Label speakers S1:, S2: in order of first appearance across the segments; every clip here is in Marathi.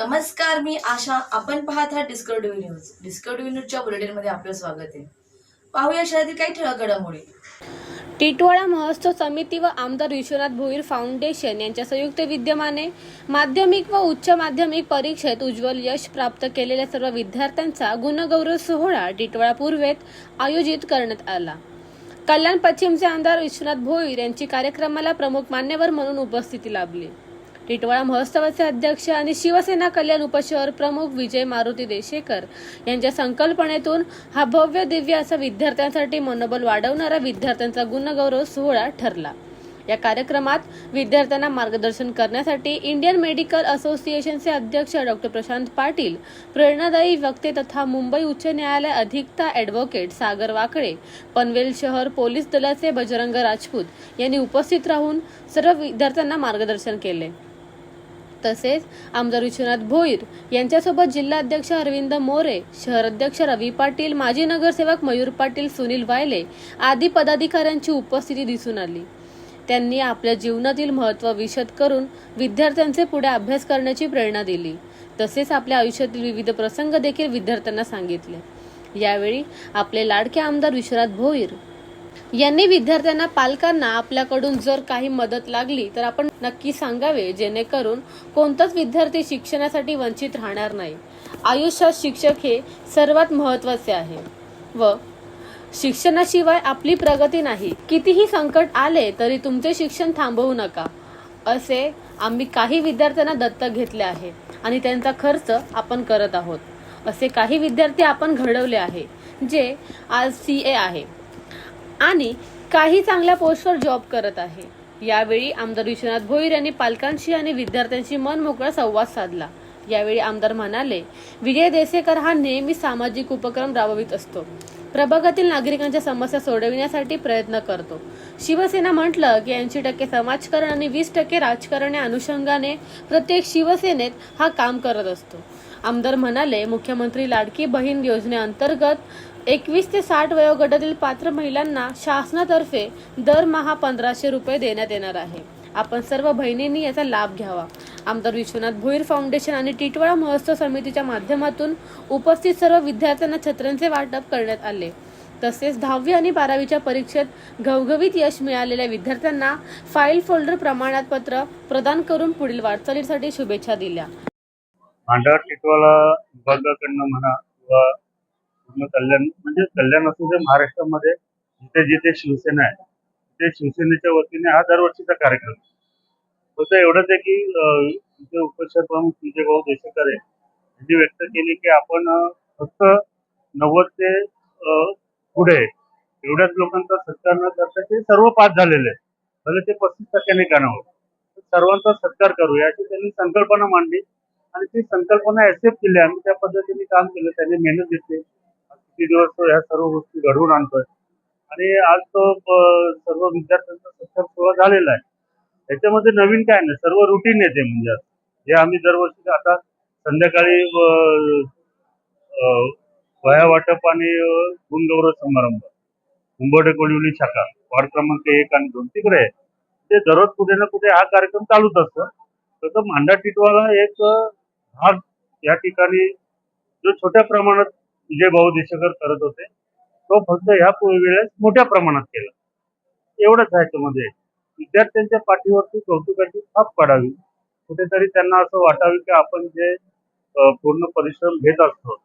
S1: नमस्कार मी आशा. आपण पाहत आहात डिस्कवरी न्यूज डिस्कवरी न्यूजच्या बुलेटिनमध्ये आपलं स्वागत आहे. पाहूया शहरातील काही ठळक घडामोडी.
S2: टिटवाळा महोत्सव समिती व आमदार विश्वनाथ भोईर फाउंडेशन यांच्या संयुक्त विद्यमाने माध्यमिक व उच्च माध्यमिक परीक्षेत उज्ज्वल यश प्राप्त केलेल्या सर्व विद्यार्थ्यांचा गुणगौरव सोहळा टिटवाळा पूर्वेत आयोजित करण्यात आला. कल्याण पश्चिमचे आमदार विश्वनाथ भोईर यांची कार्यक्रमाला प्रमुख मान्यवर म्हणून उपस्थिती लाभली. टिटवाळा महोत्सवाचे अध्यक्ष आणि शिवसेना कल्याण उपशहर प्रमुख विजय मारुती देशेकर यांच्या संकल्पनेतून हा भव्य दिव्य असा विद्यार्थ्यांसाठी मनोबल वाढवणारा विद्यार्थ्यांचा गुणगौरव सोहळा ठरला. या कार्यक्रमात विद्यार्थ्यांना मार्गदर्शन करण्यासाठी इंडियन मेडिकल असोसिएशनचे अध्यक्ष डॉक्टर प्रशांत पाटील प्रेरणादायी वक्ते तथा मुंबई उच्च न्यायालय अधिकता ॲडव्होकेट सागर वाकळे पनवेल शहर पोलीस दलाचे बजरंग राजपूत यांनी उपस्थित राहून सर्व विद्यार्थ्यांना मार्गदर्शन केले. तसेच आमदार विश्वनाथ भोईर यांच्यासोबत जिल्हाध्यक्ष अरविंद मोरे शहराध्यक्ष रवी पाटील माजी नगरसेवक मयूर पाटील सुनील वायले आदी पदाधिकाऱ्यांची उपस्थिती दिसून आली. त्यांनी आपल्या जीवनातील महत्त्व विशद करून विद्यार्थ्यांचे पुढे अभ्यास करण्याची प्रेरणा दिली. तसेच आपल्या आयुष्यातील विविध प्रसंग देखील विद्यार्थ्यांना सांगितले. यावेळी आपले लाडके आमदार विश्वनाथ भोईर यांनी विद्यार्थ्यांना पालकांना आपल्याकडून जर काही मदत लागली तर आपण नक्की सांगावे जेणेकरून कोणताच विद्यार्थी शिक्षणासाठी वंचित राहणार नाही. आयुष्यात शिक्षक हे सर्वात महत्त्वाचे आहे. व शिक्षणाशिवाय आपली प्रगती नाही. कितीही संकट आले तरी तुमचे शिक्षण थांबवू नका. असे आम्ही काही विद्यार्थ्यांना दत्तक घेतले आहे आणि त्यांचा खर्च आपण करत आहोत. असे काही विद्यार्थी आपण घडवले आहे जे आज सी ए आहे. आणि काही चांगल्या पोस्टवर जॉब करत आहे. यावेळी आमदार विश्वनाथ भोईर यांनी पालकांशी आणि विद्यार्थ्यांशी मन मोकळा संवाद साधला. यावेळी आमदार म्हणाले विजय देसेकर हा नेहमी सामाजिक उपक्रम राबवित असतो. प्रभागातील नागरिकांच्या समस्या सोडविण्यासाठी प्रयत्न करतो. शिवसेना म्हटलं की ऐंशी टक्के समाजकारण आणि वीस टक्के राजकारण या अनुषंगाने प्रत्येक शिवसेनेत हा काम करत असतो. आमदार म्हणाले मुख्यमंत्री लाडकी बहीण योजनेअंतर्गत एकवीस ते साठ वयोगटातील पात्र महिलांना शासनातर्फे दरमहा पंधराशे रुपये देण्यात येणार आहे. आपण सर्व बहिणींनी याचा लाभ घ्यावा. आमदार विश्वनाथ भोईर फाउंडेशन आणि टिटवाळा महोत्सव समितीच्या माध्यमातून उपस्थित सर्व विद्यार्थ्यांना छत्र्यांचे वाटप करण्यात आले. तसेच दहावी आणि बारावीच्या परीक्षेत घवघवीत यश मिळालेल्या विद्यार्थ्यांना फाईल फोल्डर प्रमाणपत्र प्रदान करून पुढील वाटचालीसाठी शुभेच्छा दिल्या.
S3: मांडा टिटवाला विभागाकडनं म्हणा किंवा कल्याण म्हणजे कल्याण असू दे महाराष्ट्रामध्ये जिथे जिथे शिवसेना आहे तिथे शिवसेनेच्या वतीने हा दरवर्षीचा कार्यक्रम फक्त एवढंच आहे की तिथे इथे प्रमुख विजय भाऊ देशेकर आहे यांनी व्यक्त केली की आपण फक्त नव्वद ते अं, पुढे एवढ्याच लोकांचा सत्कार न करता ते सर्व पास झालेले भले ते पस्तीस टक्क्यांनी का सर्वांचा सत्कार करूया अशी त्यांनी संकल्पना मांडली आणि ती संकल्पना ऍक्सेप्ट केली. आम्ही त्या पद्धतीने काम केलं त्यांनी मेहनत घेतली. तीन किती दिवस ह्या सर्व गोष्टी घडवून आणतोय? आणि आज तो सर्व विद्यार्थ्यांचा सत्कार सोहळा झालेला आहे. त्याच्यामध्ये नवीन काय नाही सर्व रुटीन येते म्हणजे. हे जे आम्ही दरवर्षी आता संध्याकाळी वया वाटप आणि गुणगौरव समारंभ कुंभोटे कोळिवली शाखा वार्ड क्रमांक एक आणि दोन तिकडे. आहे ते दररोज कुठे ना कुठे हा कार्यक्रम चालूच असतो. तसं मांडा टिटवाला एक भाग या ठिकाणी जो छोट्या प्रमाणात विजय भाऊ देशकर करत होते. तो फक्त ह्या पु- वेळेस मोठ्या प्रमाणात केला. एवढंच आहे त्यामध्ये. विद्यार्थ्यांच्या पाठीवरती कौतुकाची थाप पडावी. कुठेतरी त्यांना असं वाटावे की आपण जे पूर्ण परिश्रम घेत असतो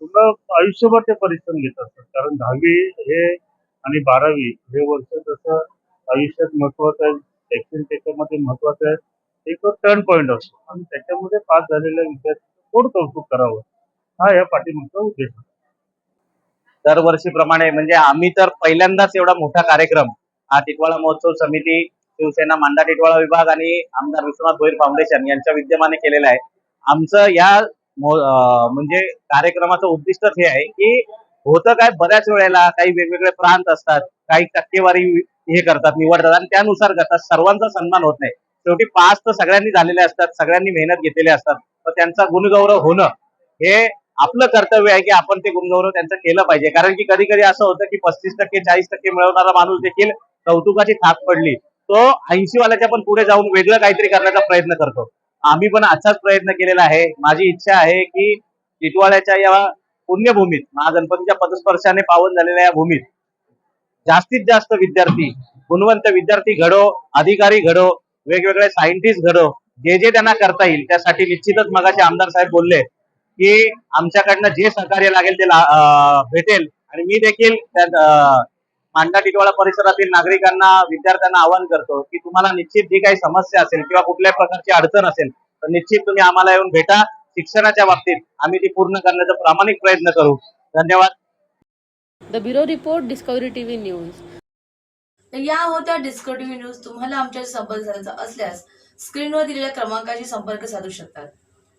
S3: पूर्ण आयुष्यभर ते परिश्रम घेत असतात. कारण दहावी हे आणि बारावी हे वर्ष जसं आयुष्यात महत्वाचं आहे शिक्षण त्याच्यामध्ये महत्वाचं आहे एक टर्न पॉईंट असतो. आणि त्याच्यामध्ये पास झालेल्या विद्यार्थ्यांचं थोडं कौतुक करावं. हा या पाठीमागचा उद्देश.
S4: दरवर्षीप्रमाणे म्हणजे आम्ही तर पहिल्यांदाच एवढा मोठा कार्यक्रम हा टिटवाळा महोत्सव समिती शिवसेना मांडा टिटवाळा विभाग आणि आमदार विश्वनाथ भोईर फाउंडेशन यांच्या विद्यमाने केलेला आहे. आमचं या म्हणजे कार्यक्रमाचं उद्दिष्टच हे आहे की होतं काय बऱ्याच वेळेला काही वेगवेगळे प्रांत असतात काही टक्केवारी हे करतात निवडतात आणि त्यानुसार करतात. सर्वांचा सन्मान होत नाही. शेवटी पास तर सगळ्यांनी झालेले असतात सगळ्यांनी मेहनत घेतलेली असतात. तर त्यांचा गुणगौरव होणं हे आपलं कर्तव्य आहे की आपण ते गुणगौरव त्यांचं केलं पाहिजे. कारण की कधी कधी असं होतं की पस्तीस टक्के चाळीस टक्के मिळवणारा माणूस देखील कौतुकाची थाप पडली. तो ऐंशीवाल्याच्या पण पुढे जाऊन वेगळं काहीतरी करण्याचा प्रयत्न करतो. आम्ही पण असाच प्रयत्न केलेला आहे. माझी इच्छा आहे की टिटवाळ्याच्या या पुण्यभूमीत महागणपतीच्या पदस्पर्शाने पावन झालेल्या या भूमीत जास्तीत जास्त विद्यार्थी गुणवंत विद्यार्थी घडो अधिकारी घडो वेगवेगळे सायंटिस्ट घडो जे जे त्यांना करता येईल त्यासाठी निश्चितच मगाचे आमदार साहेब बोलले की आमच्याकडनं जे सहकार्य लागेल ते भेटेल. आणि मी देखील मांडा टिटवाळा परिसरातील नागरिकांना विद्यार्थ्यांना आवाहन करतो की तुम्हाला निश्चित जी काही समस्या असेल किंवा कुठल्याही प्रकारची अडचण असेल तर निश्चित तुम्ही आम्हाला येऊन भेटा. शिक्षणाच्या बाबतीत आम्ही ती पूर्ण करण्याचा प्रामाणिक प्रयत्न करू. धन्यवाद.
S2: The bureau report Discovery TV news.
S1: तर या होत्या डिस्कवरी न्यूज. तुम्हाला आमच्या संपर्क साधायचा असल्यास स्क्रीनवर दिलेल्या क्रमांकाशी संपर्क साधू शकतात.